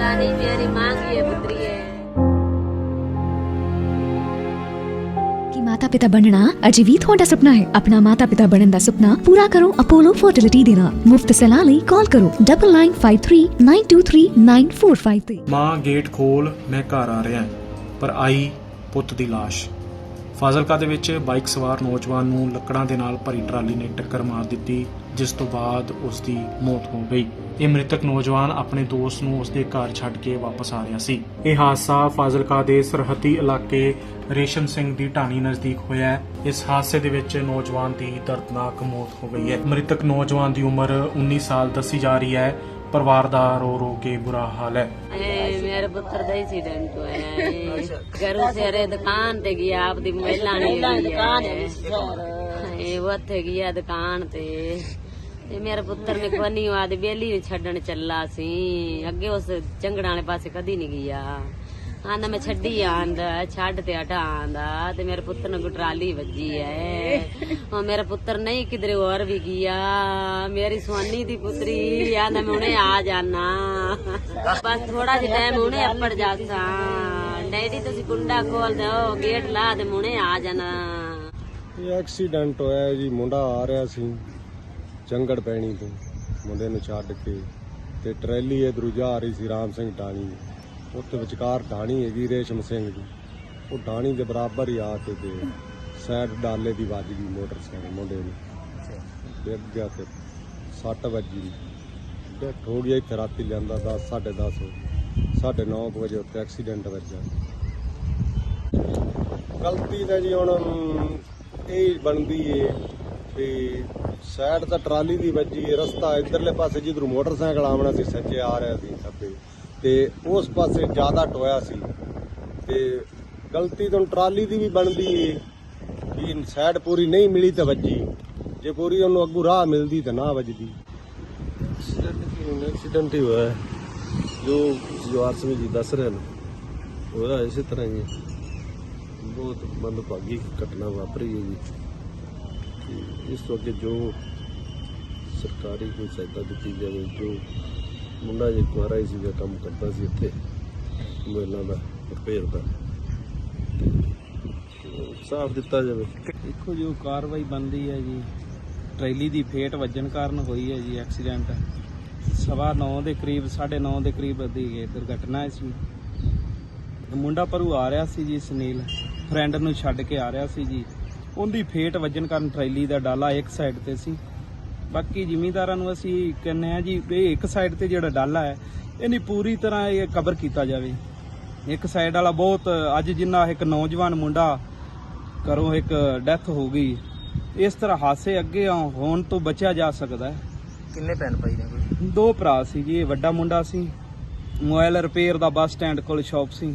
તારી પ્યારી માંગીએ પુત્રીએ ਕਿ ਮਾਤਾ ਪਿਤਾ ਬਣਨਾ? ਅਜੇ ਵੀ ਤੁਹਾਡਾ ਸੁਪਨਾ ਹੈ। ਆਪਣਾ ਮਾਤਾ ਪਿਤਾ ਬਣਨ ਦਾ ਸੁਪਨਾ ਪੂਰਾ ਕਰੋ ਅਪੋਲੋ ਫਰਟੀਲਿਟੀ ਦੇ ਨਾਲ। ਮੁਫਤ ਸਲਾਹ ਲਈ ਕਾਲ ਕਰੋ 9953923945 ਤੇ। ਮਾਂ ਗੇਟ ਖੋਲ ਮੈਂ ਘਰ ਆ ਰਿਹਾ। ਪਰ ਆਈ ਪੁੱਤ ਦੀ লাশ ਫਾਜ਼ਿਲਕਾ ਦੇ ਵਿੱਚ ਬਾਈਕ ਸਵਾਰ ਨੌਜਵਾਨ ਨੂੰ ਲੱਕੜਾਂ ਦੇ ਨਾਲ ਭਰੀ ਟਰਾਲੀ ਨੇ ਟੱਕਰ ਮਾਰ ਦਿੱਤੀ, ਜਿਸ ਤੋਂ ਬਾਅਦ ਉਸ ਦੀ ਮੌਤ ਹੋ ਗਈ। ਇਹ ਮ੍ਰਿਤਕ ਨੌਜਵਾਨ ਆਪਣੇ ਦੋਸਤ ਨੂੰ ਉਸਦੇ ਘਰ ਛੱਡ ਕੇ ਵਾਪਸ ਆ ਰਿਹਾ ਸੀ। ਇਹ ਹਾਦਸਾ ਫਾਜ਼ਿਲਕਾ ਦੇ ਸਰਹੱਦੀ ਇਲਾਕੇ ਰੇਸ਼ਮ ਸਿੰਘ ਦੀ ਢਾਣੀ ਨਜ਼ਦੀਕ ਹੋਇਆ ਹੈ। ਇਸ ਹਾਦਸੇ ਦੇ ਵਿੱਚ ਨੌਜਵਾਨ ਦੀ ਦਰਦਨਾਕ ਮੌਤ ਹੋ ਗਈ ਹੈ। ਮ੍ਰਿਤਕ ਨੌਜਵਾਨ ਦੀ ਉਮਰ 19 ਸਾਲ ਦੱਸੀ ਜਾ ਰਹੀ ਹੈ। ਪਰਿਵਾਰ ਦਾ ਰੋ ਰੋ ਕੇ ਬੁਰਾ ਹਾਲ ਹੈ ए, मेरे पुत्र का एक्सीडेंट हुआ है घरों से अरे दुकान ते गया आपदी महिला ने दुकान ਇਹ ਉੱਥੇ ਗਿਆ ਦੁਕਾਨ ਤੇ ਤੇ ਮੇਰੇ ਪੁੱਤਰ ਨੇ ਕੋਨੀ ਆਦ ਬੇਲੀ ਨੂੰ ਛੱਡਣ ਚੱਲਾ ਸੀ ਅੱਗੇ ਉਸ ਚੰਗੜਾਂ ਵਾਲੇ ਪਾਸੇ ਕਦੀ ਨਹੀਂ ਗਿਆ ਆਂਦਾ ਮੈਂ ਛੱਡੀ ਆਂਦਾ, ਛੱਡ ਤੇ ਹਟਾ ਆਂਦਾ, ਤੇ ਮੇਰੇ ਪੁੱਤਰ ਨੂੰ ਗੁਟਰਾਲੀ ਵੱਜੀ ਐ। ਉਹ ਮੇਰਾ ਪੁੱਤਰ ਨਹੀਂ ਕਿਧਰੇ ਹੋਰ ਵੀ ਗਿਆ, ਮੇਰੀ ਸੋਨੀ ਦੀ ਪੁੱਤਰੀ ਆਂਦਾ ਮੈਂ ਹੁਣੇ ਆ ਜਾਣਾ ਬਸ ਥੋੜਾ ਜਿਹਾ ਟਾਈਮ ਹੁਣੇ ਅੱਪੜ ਜਾਸਾਂ ਡੈਡੀ ਤੁਸੀਂ ਕੁੰਡਾ ਖੋਲ ਦਿਓ ਗੇਟ ਲਾ ਦੇ ਹੁਣੇ ਆ ਜਾਣਾ ਇਹ ਐਕਸੀਡੈਂਟ ਹੋਇਆ ਜੀ, ਮੁੰਡਾ ਆ ਰਿਹਾ ਸੀ ਚੰਗੜ ਪੈਣੀ ਤੋਂ, ਮੁੰਡੇ ਨੂੰ ਛੱਡ ਕੇ, ਤੇ ਟਰੈਲੀ ਇਧਰੋਂ ਜਾ ਰਹੀ ਸੀ ਰਾਮ ਸਿੰਘ ਢਾਣੀ ਉੱਥੇ ਵਿਚਕਾਰ ਢਾਣੀ ਹੈਗੀ ਰੇਸ਼ਮ ਸਿੰਘ ਦੀ। ਉਹ ਢਾਣੀ ਦੇ ਬਰਾਬਰ ਹੀ ਆ ਕੇ ਤੇ ਸਾਈਡ ਡਾਲੇ ਦੀ ਵੱਜ ਗਈ ਮੋਟਰਸਾਈਕਲ ਮੁੰਡੇ ਨੂੰ। ਡਿੱਗ ਗਿਆ ਤੇ ਸੱਟ ਵੱਜੀ। ਡੈਥ ਹੋ ਗਿਆ ਇੱਥੇ ਰਾਤੀ ਲਿਆਂਦਾ 10 10:30 9:30 ਵਜੇ। ਉੱਥੇ ਐਕਸੀਡੈਂਟ ਵੱਜਿਆ। ਗਲਤੀ ਤਾਂ ਜੀ ਹੁਣ ਇਹ ਬਣਦੀ ਏ ਵੀ ਸਾਈਡ ਤਾਂ ਟਰਾਲੀ ਦੀ ਵੱਜੀ ਰਸਤਾ ਇਧਰਲੇ ਪਾਸੇ ਜਿੱਧਰੋਂ ਮੋਟਰਸਾਈਕਲ ਆਉਣਾ ਸੀ, ਸੱਜੇ ਆ ਰਿਹਾ ਸੀ ਖੱਬੇ ਤੇ ਉਸ ਪਾਸੇ ਜ਼ਿਆਦਾ ਟੋਇਆ ਸੀ। ਤੇ ਗਲਤੀ ਤਾਂ ਟਰਾਲੀ ਦੀ ਵੀ ਬਣਦੀ ਏ ਕਿ ਸਾਈਡ ਪੂਰੀ ਨਹੀਂ ਮਿਲੀ ਤਾਂ ਵੱਜੀ। ਜੇ ਪੂਰੀ ਉਹਨੂੰ ਅੱਗੂ ਰਾਹ ਮਿਲਦੀ ਤਾਂ ਨਾ ਵੱਜਦੀ। ਐਕਸੀਡੈਂਟ ਹੀ ਹੋਇਆ। ਜੋ ਜਵਾਰ ਸਿੰਘ ਜੀ ਦੱਸ ਰਹੇ ਨੇ ਹੋਇਆ ਇਸੇ ਤਰ੍ਹਾਂ ਹੀ ਬਹੁਤ ਮੰਦਭਾਗੀ ਘਟਨਾ ਵਾਪਰੀ ਹੈ ਜੀ। ਤੇ ਇਸ ਤੋਂ ਅੱਗੇ ਜੋ ਸਰਕਾਰੀ ਕੋਈ ਸਹਾਇਤਾ ਦਿੱਤੀ ਜਾਵੇ, ਜੋ ਮੁੰਡਾ ਜੇ ਕੁਆਰਾ ਹੀ ਸੀਗਾ ਕੰਮ ਕਰਦਾ ਸੀ ਇੱਥੇ ਮੋਬਾਈਲਾਂ ਦਾ ਰਿਪੇਅਰ ਦਾ ਸਾਫ਼ ਦਿੱਤਾ ਜਾਵੇ। ਦੇਖੋ ਜੋ ਕਾਰਵਾਈ ਬੰਦੀ ਹੈ ਜੀ। ਟਰੈਲੀ ਦੀ ਫੇਟ ਵੱਜਣ ਕਾਰਨ ਹੋਈ ਹੈ ਜੀ ਐਕਸੀਡੈਂਟ। ਸਵਾ 9 ਦੇ ਕਰੀਬ 9:30 ਦੇ ਕਰੀਬ ਦੀ ਇਹ ਦੁਰਘਟਨਾ ਸੀ ਮੁੰਡਾ ਪਰੂ ਆ ਰਿਹਾ ਸੀ ਜੀ ਸੁਨੀਲ। ਫਰੈਂਡ ਨੂੰ ਛੱਡ ਕੇ ਆ ਰਿਹਾ ਸੀ ਜੀ। ਉਹਦੀ ਫੇਟ ਵੱਜਣ ਕਾਰਨ ਟਰੈਲੀ ਦਾ ਡਾਲਾ ਇੱਕ ਸਾਈਡ ਤੇ ਸੀ। ਬਾਕੀ ਜ਼ਿਮੀਂਦਾਰਾਂ ਨੂੰ ਅਸੀਂ ਕਹਿੰਦੇ ਆ ਜੀ ਇਹ ਇੱਕ ਸਾਈਡ ਤੇ ਜਿਹੜਾ ਡਾਲਾ ਹੈ ਇਹਨੀ ਪੂਰੀ ਤਰ੍ਹਾਂ ਇਹ ਕਵਰ ਕੀਤਾ ਜਾਵੇ। ਇੱਕ ਸਾਈਡ ਵਾਲਾ ਬਹੁਤ ਅੱਜ ਜਿੰਨਾ ਇੱਕ ਨੌਜਵਾਨ ਮੁੰਡਾ ਕਰੋ ਇੱਕ ਡੈਥ ਹੋ ਗਈ ਇਸ ਤਰ੍ਹਾਂ ਹਾਸੇ ਅੱਗੇ ਹੋਣ ਤੋਂ ਬਚਿਆ ਜਾ ਸਕਦਾ ਹੈ। ਕਿੰਨੇ ਭੈਣ ਭਾਈ ਨੇ ਕੋਈ? ਦੋ ਭਰਾ ਸੀ ਜੀ ਇਹ ਵੱਡਾ ਮੁੰਡਾ ਸੀ ਮੋਬਾਈਲ ਰਿਪੇਅਰ ਦਾ ਬੱਸ ਸਟੈਂਡ ਕੋਲ ਸ਼ਾਪ ਸੀ।